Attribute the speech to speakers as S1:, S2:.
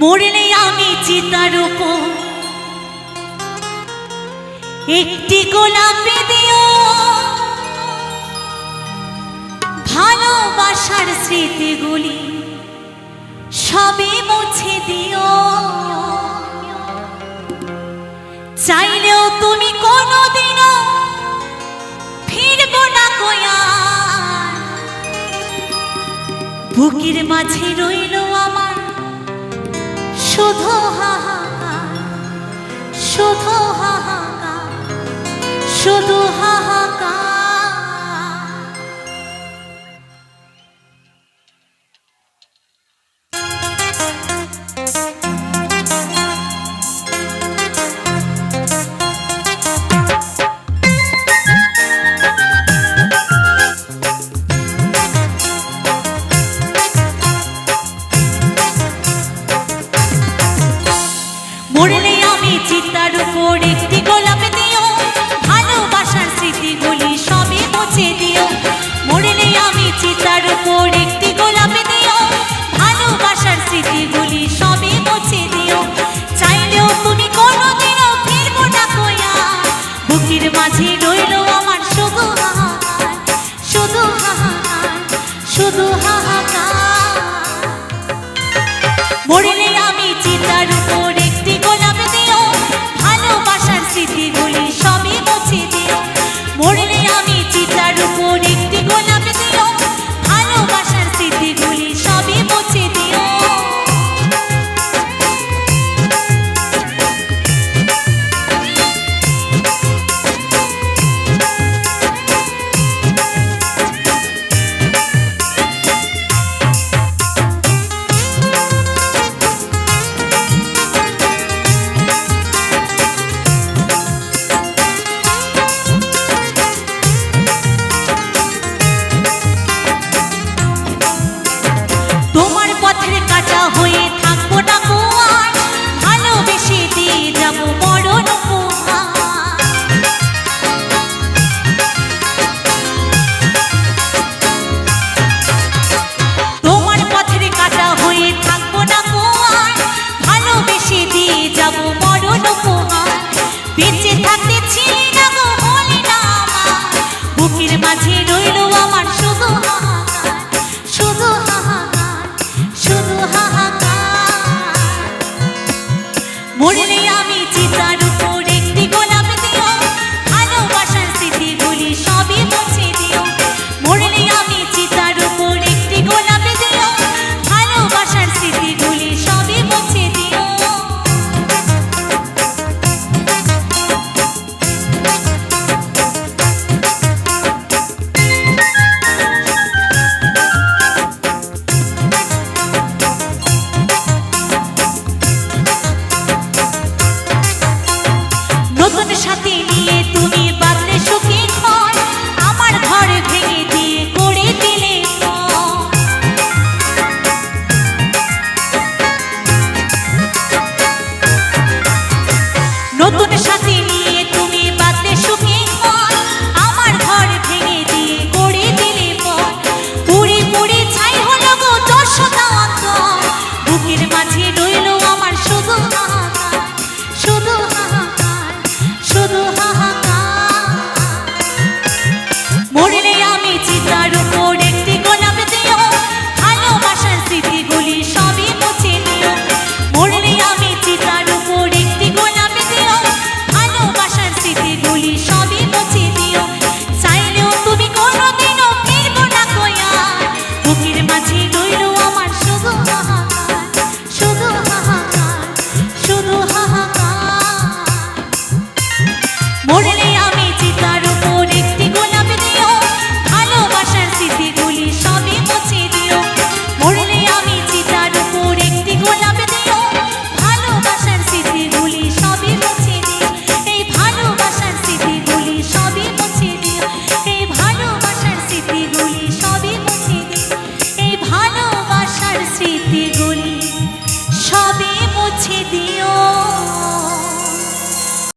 S1: মরলে আমি চিতার উপর। একটি গোলাপি দিও ভালোবাসার স্মৃতিগুলি সবে মুছে দিও। চাইলেও তুমি কোনোদিনও ফিরবো না কয়ার বুকের মাঝে রইল আমার শুধু হাহাকার শুধু হাহাকার শুধু হাহাকার। I've কাটা হয়ে নীতি রইল